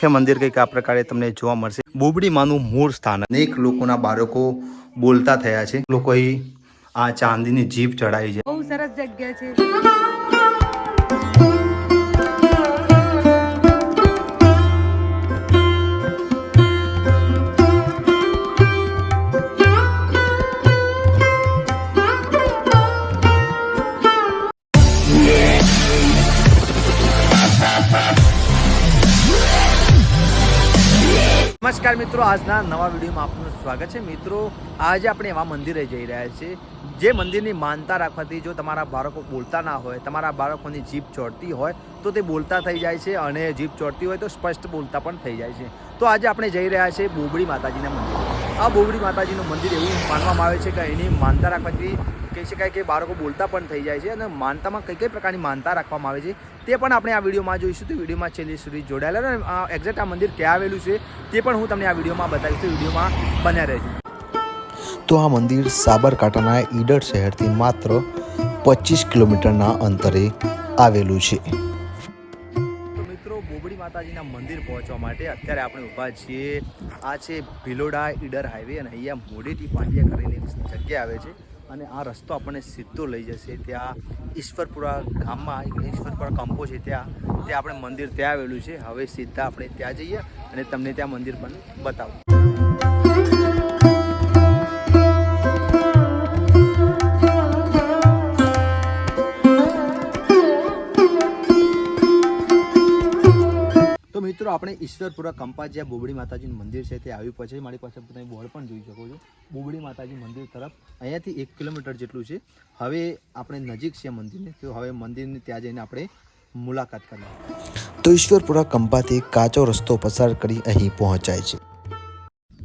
મુખ્ય મંદિર કંઈક આ પ્રકારે તમને જોવા મળશે. બોબડી માનું મૂળ સ્થાન. અનેક લોકોના બાળકો બોલતા થયા છે. લોકો આ ચાંદીની જીભ ચડાવી છે. બહુ સરસ જગ્યા છે. નમસ્કાર મિત્રો, આજના નવા વિડીયોમાં આપનું સ્વાગત છે. મિત્રો, આજે આપણે એવા મંદિરે જઈ રહ્યા છીએ, જે મંદિરની માનતા રાખવાથી જો તમારા બાળકો બોલતા ના હોય, તમારા બાળકોની જીભ ચોડતી હોય, તો તે બોલતા થઈ જાય છે અને જીભ ચોડતી હોય તો સ્પષ્ટ બોલતા પણ થઈ જાય છે. તો આજે આપણે જઈ રહ્યા છીએ બોબડી માતાજીના મંદિર. આ બોબડી માતાજીનું મંદિર એવું માનવામાં આવે છે કે એની માનતા રાખવાથી કહી શકાય કે બાળકો બોલતા પણ થઈ જાય છે અને માનતામાં કઈ કઈ પ્રકારની માનતા રાખવામાં આવે છે તે પણ આપણે આ વિડીયોમાં જોઈશું તો વિડીયોમાં છેલ્લી સુધી જોડાયેલા અને એક્ઝેક્ટ આ મંદિર ક્યાં આવેલું છે તે પણ હું તમને આ વિડીયોમાં બતાવીશ. તો વિડીયોમાં બન્યા રહેજો. તો આ મંદિર સાબરકાંઠાના ઈડર શહેરથી માત્ર પચીસ કિલોમીટરના અંતરે આવેલું છે. મિત્રો બોબડી માતાજીના મંદિર પહોંચવા માટે અત્યારે આપણે ઊભા છીએ. આ છે ભિલોડા ઈડર હાઈવે અને અહીંયા મોડેટી પાંડિયા કરીને એક જગ્યા આવે છે. અને આ રસ્તો આપણને સીધો લઈ જશે. ત્યાં ઈશ્વરપુરા ગામમાં ઈશ્વરપુરા કંપો છે ત્યાં. ત્યાં આપણે મંદિર ત્યાં આવેલું છે. હવે સીધા આપણે ત્યાં જઈએ અને તમને ત્યાં મંદિર પણ બતાવું. મિત્રો, આપણે ઈશ્વરપુરા કંપા જ્યાં બોબડી માતાજીનું મંદિર છે, તે આવ્યું પછી મારી પાસે તમે બોર્ડ પણ જોઈ શકો છો. બોબડી માતાજી મંદિર તરફ અહીંયાથી એક કિલોમીટર જેટલું છે. હવે આપણે નજીક છે મંદિરને, તો હવે મંદિરને ત્યાં જઈને આપણે મુલાકાત કરીએ. તો ઈશ્વરપુરા કંપાથી કાચો રસ્તો પસાર કરી અહીં પહોંચાય છે.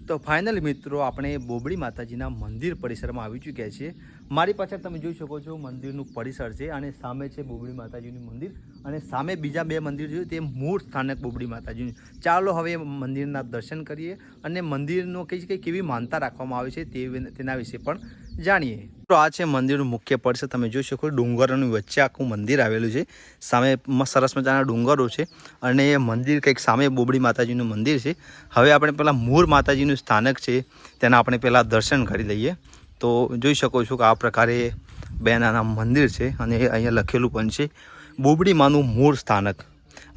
તો ફાઇનલ મિત્રો, આપણે બોબડી માતાજીના મંદિર પરિસરમાં આવી ચૂક્યા છીએ. મારી પાછળ તમે જોઈ શકો છો, મંદિરનું પરિસર છે અને સામે છે બોબડી માતાજીનું મંદિર અને સામે બીજા બે મંદિર છે, તે મૂળ સ્થાનક બોબડી માતાજીનું ચાલો હવે મંદિરના દર્શન કરીએ અને મંદિરનો કઈ કઈ કેવી માનતા રાખવામાં આવે છે તે તેના વિશે પણ જાણીએ. તો આ છે મંદિરનું મુખ્ય પરિસર તમે જોઈ શકો ડુંગરોની વચ્ચે આખું મંદિર આવેલું છે. સામે સરસ મજાના ડુંગરો છે અને એ મંદિર કંઈક સામે બોબડી માતાજીનું મંદિર છે. હવે આપણે પહેલાં મૂળ માતાજીનું સ્થાનક છે, તેના આપણે પહેલાં દર્શન કરી લઈએ. તો જોઈ શકો છો કે આ પ્રકારે બે નાના મંદિર છે અને અહીંયા લખેલું પણ છે બોબડી માનું મૂળ સ્થાનક.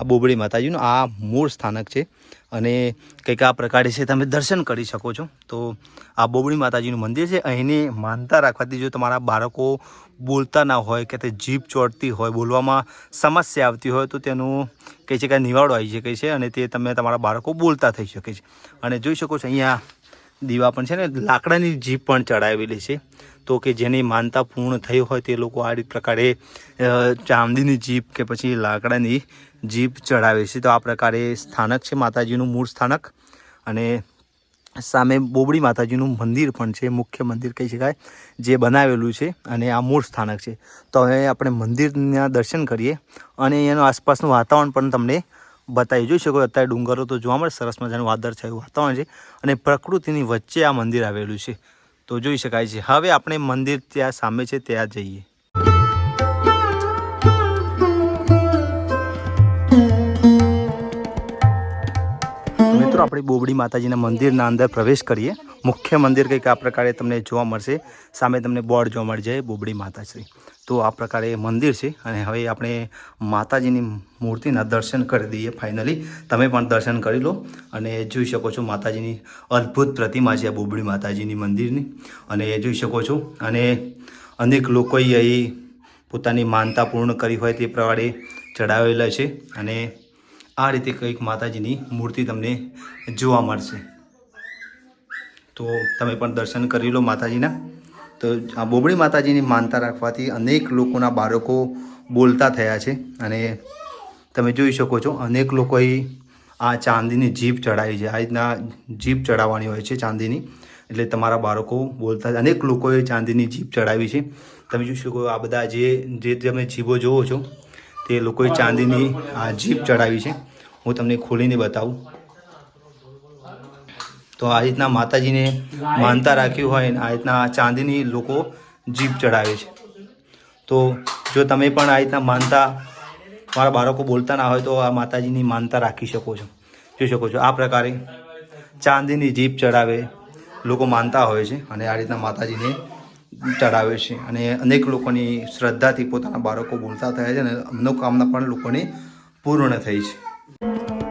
આ બોબડી માતાજીનું આ મૂળ સ્થાનક છે અને કંઈક આ પ્રકારે છે તમે દર્શન કરી શકો છો. તો આ બોબડી માતાજીનું મંદિર છે. અહીંની માનતા રાખવાથી જો તમારા બાળકો બોલતા ના હોય કે તે જીભ ચોટતી હોય, બોલવામાં સમસ્યા આવતી હોય, તો તેનું કહે છે કે નિવાડો આવી શકે છે અને તે તમે તમારા બાળકો બોલતા થઈ શકે છે. અને જોઈ શકો છો, અહીંયા દીવા પણ છે ને, લાકડાની જીભ પણ ચડાવેલી છે. તો કે જેની માનતા પૂર્ણ થઈ હોય તે લોકો આ રીત પ્રકારે ચાંદીની જીભ કે પછી લાકડાની જીભ ચડાવે છે. તો આ પ્રકારે સ્થાનક છે, માતાજીનું મૂળ સ્થાનક. અને સામે બોબડી માતાજીનું મંદિર પણ છે, મુખ્ય મંદિર કહી શકાય, જે બનાવેલું છે અને આ મૂળ સ્થાનક છે. તો હવે આપણે મંદિરના દર્શન કરીએ અને એનું આસપાસનું વાતાવરણ પણ તમને બતાવી. જોઈ શકો અત્યારે ડુંગરો તો જોવા મળે, સરસ મજાનું વાદળ છાયું વાતાવરણ છે અને પ્રકૃતિની વચ્ચે આ મંદિર આવેલું છે. તો જોઈ શકાય છે. હવે આપણે મંદિર ત્યાં સામે છે, ત્યાં જઈએ. મિત્રો, આપણે બોબડી માતાજીના મંદિરના અંદર પ્રવેશ કરીએ. મુખ્ય મંદિર કંઈક આ પ્રકારે તમને જોવા મળશે. સામે તમને બોર્ડ જોવા મળી જાય, બોબડી માતાશ્રી. તો આ પ્રકારે મંદિર છે અને હવે આપણે માતાજીની મૂર્તિના દર્શન કરી દઈએ ફાઇનલી. તમે પણ દર્શન કરી લો અને જોઈ શકો છો માતાજીની અદ્ભુત પ્રતિમા છે બોબડી માતાજીની મંદિરની. અને જોઈ શકો છો અને અનેક લોકોએ અહીં પોતાની માનતા પૂર્ણ કરી હોય તે પ્રમાણે ચડાવેલા છે અને આ રીતે કંઈક માતાજીની મૂર્તિ તમને જોવા મળશે. તો તમે પણ દર્શન કરી લો માતાજીના. તો આ બોબડી માતાજીની માનતા રાખવાથી અનેક લોકોના બાળકો બોલતા થયા છે અને તમે જોઈ શકો છો, અનેક લોકોએ આ ચાંદીની જીભ ચડાવી છે. આ રીતના જીભ ચડાવવાની હોય છે ચાંદીની. એટલે તમારા બાળકો બોલતા અનેક લોકોએ ચાંદીની જીભ ચડાવી છે. તમે જોઈ શકો આ બધા જે જે તમે જીભો જોવો છો, તે લોકોએ ચાંદીની આ જીભ ચડાવી છે. હું તમને ખોલીને બતાવું. તો આ રીતના માતાજીને માનતા રાખ્યું હોય ને આ રીતના ચાંદીની લોકો જીભ ચડાવે છે. તો જો તમે પણ આ રીતના માનતા મારા બાળકો બોલતા ના હોય તો આ માતાજીની માનતા રાખી શકો છો. જોઈ શકો છો આ પ્રકારે ચાંદીની જીપ ચડાવે લોકો માનતા હોય છે અને આ રીતના માતાજીને ચડાવે છે. અને અનેક લોકોની શ્રદ્ધાથી પોતાના બાળકો બોલતા થયા છે અને મનોકામના પણ લોકોની પૂર્ણ થઈ છે.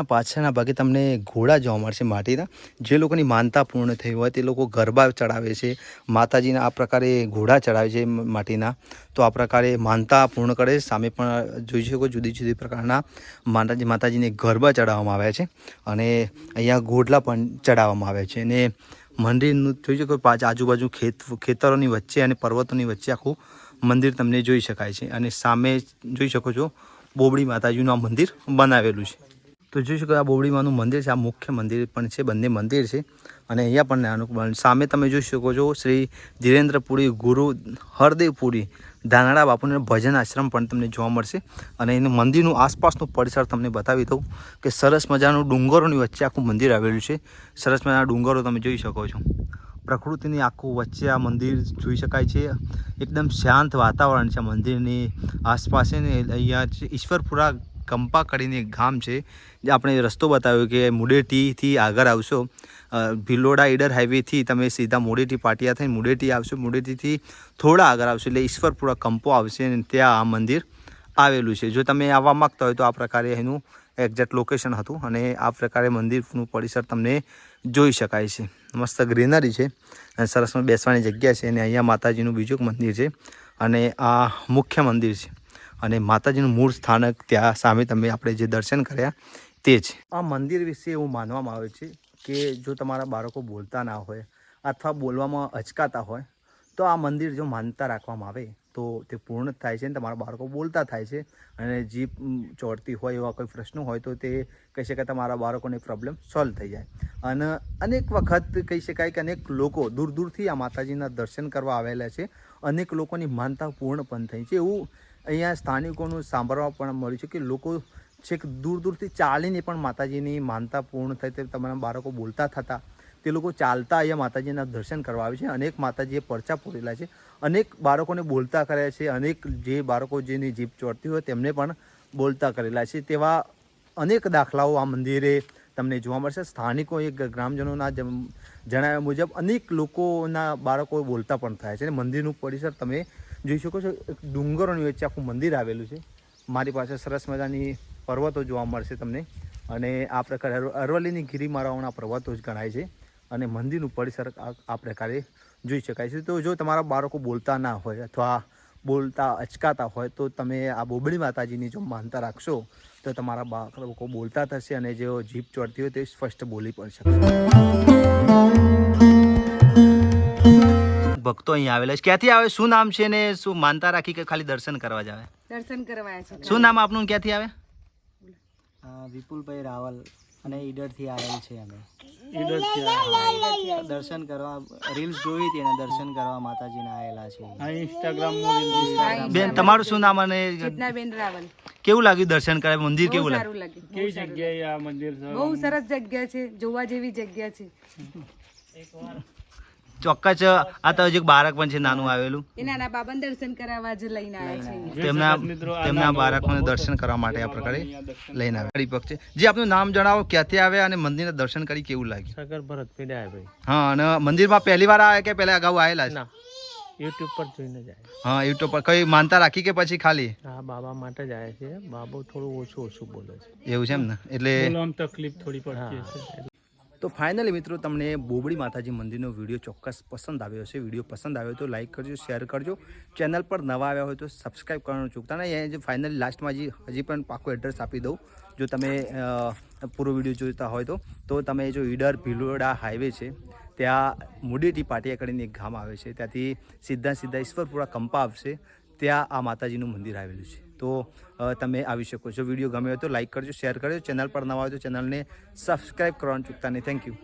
ના પાછળના ભાગે તમને ઘોડા જોવા મળશે માટીના. જે લોકોની માનતા પૂર્ણ થઈ હોય તે લોકો ગરબા ચડાવે છે. માતાજીના આ પ્રકારે ઘોડા ચડાવે છે માટીના. તો આ પ્રકારે માનતા પૂર્ણ કરે. સામે પણ જોઈ શકો જુદી જુદી પ્રકારના માતાજી, માતાજીને ગરબા ચડાવવામાં આવ્યા છે અને અહીંયા ઘોડલા પણ ચડાવવામાં આવ્યા છે. અને મંદિરનું જોઈ શકો આજુબાજુ ખેત, ખેતરોની વચ્ચે અને પર્વતોની વચ્ચે આખું મંદિર તમને જોઈ શકાય છે. અને સામે જોઈ શકો છો બોબડી માતાજીનું આ મંદિર બનાવેલું છે. તો જોઈ શકો આ બોબડીમાનું મંદિર છે, આ મુખ્ય મંદિર પણ છે, બંને મંદિર છે. અને અહીંયા પણ નાનું સામે તમે જોઈ શકો છો, શ્રી ધીરેન્દ્રપુરી ગુરુ હરદેવપુરી ધાનાળા બાપુને ભજન આશ્રમ પણ તમને જોવા મળશે. અને એનું મંદિરનું આસપાસનું પરિસર તમને બતાવી દઉં કે સરસ મજાનું ડુંગરોની વચ્ચે આખું મંદિર આવેલું છે. સરસ મજાના ડુંગરો તમે જોઈ શકો છો. પ્રકૃતિની આખું વચ્ચે આ મંદિર જોઈ શકાય છે. એકદમ શાંત વાતાવરણ છે મંદિરની આસપાસ ને, અહીંયા ઈશ્વરપુરા કંપા કરીને એક ગામ છે, જે આપણે રસ્તો બતાવ્યો કે મુડેટીથી આગળ આવશો. ભિલોડા ઈડર હાઈવેથી તમે સીધા મુડેટી પાટિયા થઈને મુડેટી આવશો. મુડેટીથી થોડા આગળ આવશો એટલે ઈશ્વરપુરા કંપો આવશે અને ત્યાં આ મંદિર આવેલું છે. જો તમે આવવા માગતા હોય તો આ પ્રકારે એનું એક્ઝેક્ટ લોકેશન હતું અને આ પ્રકારે મંદિરનું પરિસર તમને જોઈ શકાય છે. મસ્ત ગ્રીનરી છે અને સરસ બેસવાની જગ્યા છે અને અહીંયા માતાજીનું બીજું મંદિર છે અને આ મુખ્ય મંદિર છે. અને માતાજીનું મૂળ સ્થાનક ત્યાં સામે તમે આપણે જે દર્શન કર્યા, તે છે આ મંદિર વિશે એવું માનવામાં આવે છે કે જો તમારા બાળકો બોલતા ના હોય અથવા બોલવામાં અચકાતા હોય, તો આ મંદિર જો માનતા રાખવામાં આવે, તો તે પૂર્ણ થાય છે અને તમારા બાળકો બોલતા થાય છે. અને જીભ ચોડતી હોય એવા કોઈ પ્રશ્નો હોય, તો તે કહી શકાય તમારા બાળકોને પ્રોબ્લેમ સોલ્વ થઈ જાય. અને અનેક વખત કહી શકાય કે અનેક લોકો દૂર દૂરથી આ માતાજીના દર્શન કરવા આવેલા છે. અનેક લોકોની માનતા પૂર્ણ પણ થઈ છે. એવું અહીંયા સ્થાનિકોનું સાંભળવા પણ મળ્યું છે કે લોકો છેક દૂર દૂરથી ચાલીને પણ માતાજીની માનતા પૂર્ણ થઈ તે તમારા બાળકો બોલતા થતા તે લોકો ચાલતા અહીંયા માતાજીના દર્શન કરવા આવે છે. અનેક માતાજીએ પરચા પૂરેલા છે. અનેક બાળકોને બોલતા કર્યા છે. અનેક જે બાળકો જેની જીભ ચોટતી હોય તેમને પણ બોલતા કરેલા છે. તેવા અનેક દાખલાઓ આ મંદિરે તમને જોવા મળશે. સ્થાનિકો એક ગ્રામજનોના જણાવ્યા મુજબ અનેક લોકોના બાળકો બોલતા પણ થયા છે. અને મંદિરનું પરિસર તમે જોઈ શકો છો, એક ડુંગરોની વચ્ચે આખું મંદિર આવેલું છે. મારી પાસે સરસ મજાની પર્વતો જોવા મળશે તમને. અને આ પ્રકારે અર- અરવલ્લીની ગિરિમારાઓના પર્વતો જ ગણાય છે. અને મંદિરનું પરિસર આ પ્રકારે જોઈ શકાય છે. તો જો તમારા બાળકો બોલતા ના હોય અથવા બોલતા અચકાતા હોય, તો તમે આ બોબડી માતાજીની જો માનતા રાખશો, તો તમારા બાળકો બોલતા થશે અને જેઓ જીભ ચડતી હોય તે સ્પષ્ટ બોલી પણ શકશે. ભક્તો અહીંયા આવેલા છે. ક્યાંથી આવે? શું નામ છે ને શું માનતા રાખી કે ખાલી દર્શન કરવા જ આવે? દર્શન કરવાયા છે. શું નામ આપનું ક્યાંથી આવે? વિપુલભાઈ રાવલ અને ઈડરથી આવેલ છે અમે. દર્શન કરવા રીલ્સ જોઈ હતી અને દર્શન કરવા માતાજીના આવેલા છે. ઇન્સ્ટાગ્રામ બેન તમારું શું નામ અને ચેતનાબેન રાવલ. કેવું લાગ્યું દર્શન કરે મંદિર કેવું લાગ્યું? કેવી જગ્યાએ આ મંદિર બહુ સરસ જગ્યા છે. જોવા જેવી જગ્યા છે. ચોક્કસ આ તો હજુ બાળક પણ છે નાનું આવેલું. એ નાના બાબાને દર્શન કરાવવા જ લઈને આવ્યા છે તેમના તેમના બાળકોને દર્શન કરવા માટે આ પ્રકારે લઈને આવ્યા. હરિભક્ત છે. જે આપનું નામ જણાવો ક્યાંથી આવ્યા અને મંદિરના દર્શન કરી કેવું લાગ્યું? સાગર ભરત પીડ્યા ભાઈ. હા અને મંદિરમાં પહેલી વાર આવ્યા કે પહેલા અગાઉ આવેલા છે? યુટ્યુબ પર જોઈને જાય હા યુટ્યુબ પર. કઈ માનતા રાખી કે પછી ખાલી? હા બાબા માટે જાય છે. બાબો થોડું ઓછું ઓછું બોલે છે. એવું છે એમ ને? એટલે તકલીફ થોડી પડતી છે તો ફાઇનલી મિત્રો તમને બોબડી માતાજી મંદિરનો વીડિયો ચોક્કસ પસંદ આવ્યો હશે. વીડિયો પસંદ આવ્યો તો લાઇક કરજો શેર કરજો. ચેનલ પર નવા આવ્યા હોય તો સબસ્ક્રાઈબ કરવાનું ચૂકતા. નહીં જે ફાઇનલી લાસ્ટમાં હજી હજી પણ પાકું એડ્રેસ આપી દઉં, જો તમે પૂરો વીડિયો જોતા હોય તો તો તમે જો ઈડર ભીલોડા હાઈવે છે, ત્યાં મુડીટી પાટિયા કરીને એક ગામ આવે છે. ત્યાંથી સીધા સીધા ઈશ્વરપુરા કંપા આવશે ત્યાં આ માતાજીનું મંદિર આવેલું છે. તો તમે આવી શકો છો. વીડિયો ગમે હોય તો લાઈક કરજો, શેર કરજો. ચેનલ પર નવા હોય તો ચેનલને સબસ્ક્રાઈબ કરવાનું ચૂકતા નહીં. Thank you.